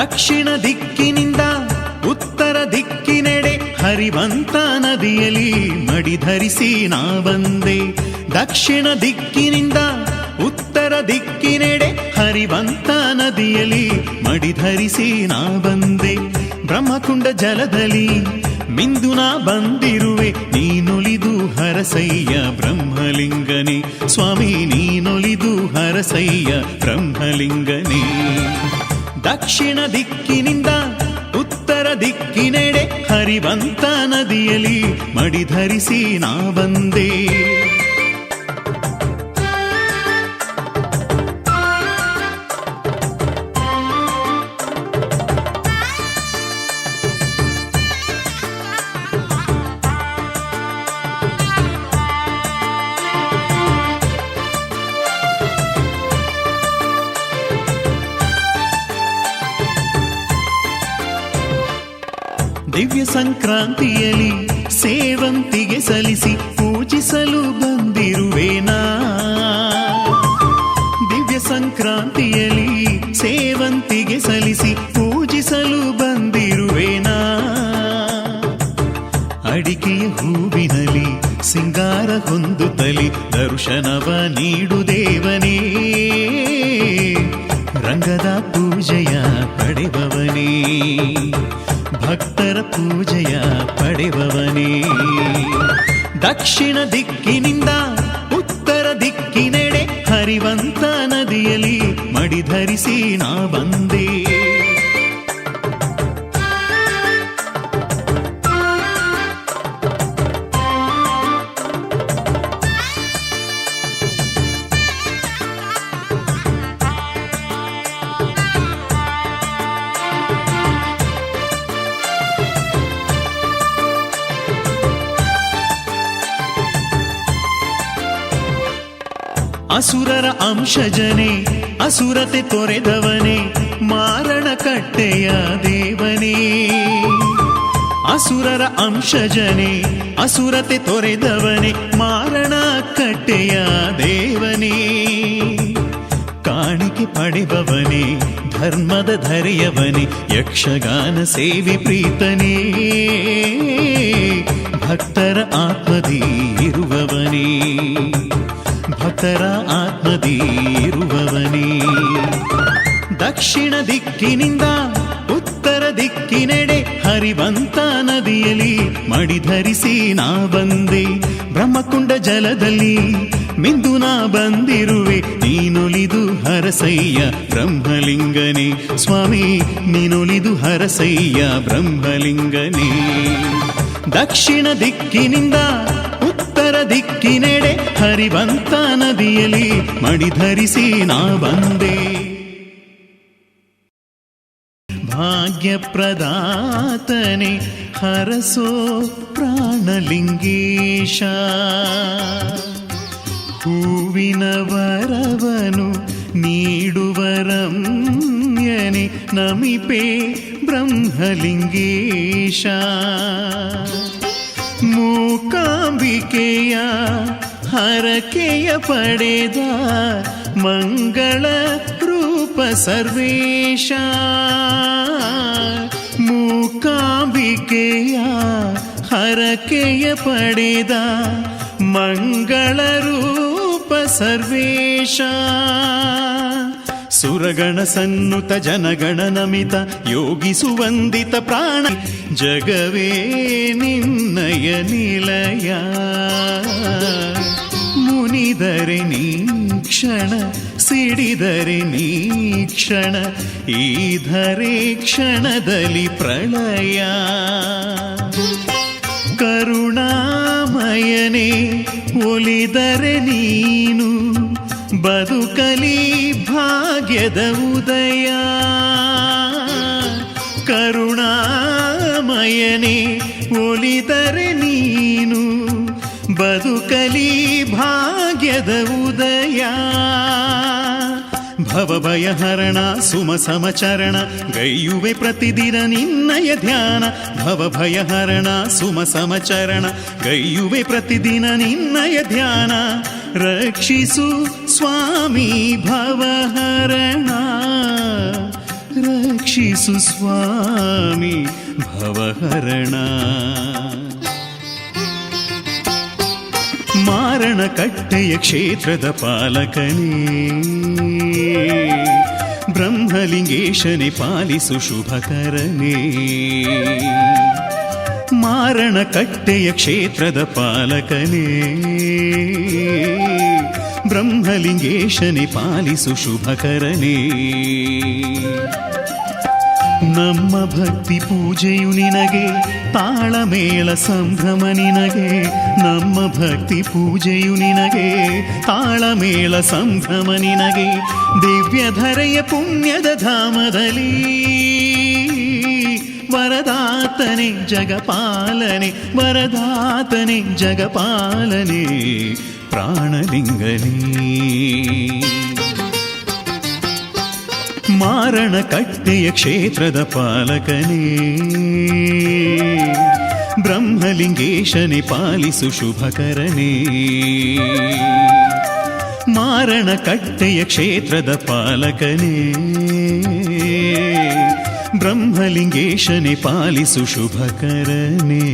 ದಕ್ಷಿಣ ದಿಕ್ಕಿನಿಂದ ಉತ್ತರ ದಿಕ್ಕಿನೆಡೆ ಹರಿವಂತ ನದಿಯಲ್ಲಿ ಮಡಿಧರಿಸಿ ನಾ ಬಂದೆ ದಕ್ಷಿಣ ದಿಕ್ಕಿನಿಂದ ಉತ್ತರ ದಿಕ್ಕಿನೆಡೆ ಹರಿವಂತ ನದಿಯಲ್ಲಿ ಮಡಿಧರಿಸಿ ನಾ ಬಂದೆ ಬ್ರಹ್ಮಕುಂಡ ಜಲದಲ್ಲಿ ಮಿಂದು ನಾ ಬಂದಿರುವೆ, ನೀನೊಲಿದು ಹರಸಯ್ಯ ಬ್ರಹ್ಮಲಿಂಗನೇ. ಸ್ವಾಮಿ, ನೀನೊಲಿದು ಹರಸಯ್ಯ ಬ್ರಹ್ಮಲಿಂಗನೇ. ದಕ್ಷಿಣ ದಿಕ್ಕಿನಿಂದ ಉತ್ತರ ದಿಕ್ಕಿನೆಡೆ ಹರಿವಂತ ನದಿಯಲ್ಲಿ ಮಡಿಧರಿಸಿ ನಾ ಬಂದೆ. ದಿವ್ಯ ಸಂಕ್ರಾಂತಿಯಲ್ಲಿ ಸೇವಂತಿಗೆ ಸಲ್ಲಿಸಿ ಪೂಜಿಸಲು ಬಂದಿರುವೇನಾ? ದಿವ್ಯ ಸಂಕ್ರಾಂತಿಯಲ್ಲಿ ಸೇವಂತಿಗೆ ಸಲ್ಲಿಸಿ ಪೂಜಿಸಲು ಬಂದಿರುವೇನಾ? ಅಡಿಕೆಯ ಹೂವಿನಲ್ಲಿ ಸಿಂಗಾರ ಹೊಂದುತ್ತಲಿ, ದರ್ಶನವ ನೀಡು ದೇವನೇ. ರಂಗದ ಪೂಜೆಯ ಪಡೆಬವನೇ ಪೂಜೆಯ ಪಡೆವವನೇ. ದಕ್ಷಿಣ ದಿಕ್ಕಿನಿಂದ ಉತ್ತರ ದಿಕ್ಕಿನೆಡೆ ಹರಿವಂತ ನದಿಯಲ್ಲಿ ಮಡಿಧರಿಸಿ ನಾ ಬಂದೆ. ಅಸುರರ ಅಂಶಜನೆ ಅಸುರತೆ ತೊರೆದವನೇ ಮಾರಣ ಕಟ್ಟೆಯ ದೇವನೇ ಅಸುರರ ಅಂಶಜನೆ ಅಸುರತೆ ತೊರೆದವನೇ ಮಾರಣ ಕಟ್ಟೆಯ ದೇವನೇ ಕಾಣಿಕೆ ಪಡೆಬವನೇ ಧರ್ಮದ ಧರೆಯವನೇ ಯಕ್ಷಗಾನ ಸೇವಿ ಪ್ರೀತನೇ ಭಕ್ತರ ಆತ್ಮದಿ ಇರುವವನೇ ಭಕ್ತರ ಆತ್ಮದೀರುವವನೇ ದಕ್ಷಿಣ ದಿಕ್ಕಿನಿಂದ ಉತ್ತರ ದಿಕ್ಕಿನೆಡೆ ಹರಿವಂತ ನದಿಯಲ್ಲಿ ಮಡಿಧರಿಸಿ ನಾ ಬಂದೆ. ಬ್ರಹ್ಮಕುಂಡ ಜಲದಲ್ಲಿ ಮಿಂದು ನಾ ಬಂದಿರುವೆ. ನೀನೊಲಿದು ಹರಸಯ್ಯ ಬ್ರಹ್ಮಲಿಂಗನೆ. ಸ್ವಾಮಿ, ನೀನೊಲಿದು ಹರಸಯ್ಯ ಬ್ರಹ್ಮಲಿಂಗನೇ. ದಕ್ಷಿಣ ದಿಕ್ಕಿನಿಂದ ಉತ್ತರ ದಿಕ್ಕಿನೆಡೆ ಹರಿವಂತ ನದಿಯಲ್ಲಿ ಮಡಿಧರಿಸಿ ನಾ ಬಂದೆ. ಭಾಗ್ಯ ಪ್ರದಾತನೆ ಹರಸೋ ಪ್ರಾಣಲಿಂಗೇಶ. ಹೂವಿನ ವರವನು ನೀಡುವರಮ್ಯನೆ ನಮಿಪೆ ಬ್ರಹ್ಮಲಿಂಗೇಶ. ಮೂಕಾಂಬಿಕೆಯ ಹರಕೆಯ ಪಡೆದ ಮಂಗಳ ರೂಪ ಸರ್ವೇಶ. ಮೂಕಾಂಬಿಕೆಯ ಹರಕೆಯ ಪಡೆದ ಮಂಗಳ ರೂಪ ಸರ್ವೇಶ. ಸುರಗಣ ಸನ್ನುತ ಜನಗಣ ನಮಿತ ಯೋಗಿಸುವಂದಿತ ಪ್ರಾಣ. ಜಗವೇ ನಿನ್ನಯ ನಿಲಯ. ಮುನಿದರೆ ನೀ ಕ್ಷಣ, ಸಿಡಿದರೆ ನೀ ಕ್ಷಣ ಈ ಧರೆ ಕ್ಷಣದಲ್ಲಿ ಪ್ರಳಯ. ಕರುಣಾಮಯನೇ, ಒಲಿದರೆ ನೀನು ಬದುಕಲಿ ಭಾಗ್ಯದ ಉದಯ. ಕರುಣಾಮಯನೆ ಒಲಿದರೆ ನೀನು ಬದುಕಲಿ ಭಾಗ್ಯದ ಉದಯ. ಭವಭಯಹರಣ ಸುಮ ಸಮಚರಣ ಗೈಯುವೆ ಪ್ರತಿದಿನ ನಿನ್ನಯ ಧ್ಯಾನ. ಭವಭಯಹರಣ ಸುಮ ಸಮಚರಣ ಗೈಯುವೆ ಪ್ರತಿದಿನ ನಿನ್ನಯ ಧ್ಯಾನ. ರಕ್ಷಿಸು ಸ್ವಾಮಿ ಭವಹರಣ ರಕ್ಷ ರಕ್ಷಿಸು ಸ್ವಾಮಿ ಭವಹರಣ ಮಾರಣ ಕಟ್ಟೆಯ ಕ್ಷೇತ್ರದ ಪಾಲಕನೇ ಬ್ರಹ್ಮಲಿಂಗೇಶನೆ ಪಾಲಿಸು ಶುಭಕರನೇ ಮಾರಣ ಕಟ್ಟೆಯ ಕ್ಷೇತ್ರದ ಪಾಲಕನೇ. ಬ್ರಹ್ಮಲಿಂಗೇಶನೆ ಪಾಲಿಸು ಶುಭಕರನೇ ನಮ್ಮ ಭಕ್ತಿ ಪೂಜೆಯು ನಿನಗೆ ತಾಳಮೇಳ ಸಂಭ್ರಮ ನಿನಗೆ. ನಮ್ಮ ಭಕ್ತಿ ಪೂಜೆಯು ನಿನಗೆ ತಾಳಮೇಳ ಸಂಭ್ರಮ ನಿನಗೆ. ದಿವ್ಯಧರೆಯ ಪುಣ್ಯದ ಧಾಮದಲ್ಲಿ ವರದಾತನೆ ಜಗಪಾಲನೆ ವರದಾತನೆ ಜಗಪಾಲನೆ, ಪ್ರಾಣಲಿಂಗನೇ. ಮಾರಣ ಕಟ್ಟೆಯ ಕ್ಷೇತ್ರದ ಪಾಲಕನೇ. ಬ್ರಹ್ಮಲಿಂಗೇಶನೆ ಪಾಲಿಸು ಶುಭಕರನೇ ಮಾರಣ ಕಟ್ಟೆಯ ಕ್ಷೇತ್ರದ ಪಾಲಕನೇ. ಬ್ರಹ್ಮಲಿಂಗೇಶನೆ ಪಾಲಿಸು ಶುಭಕರನೇ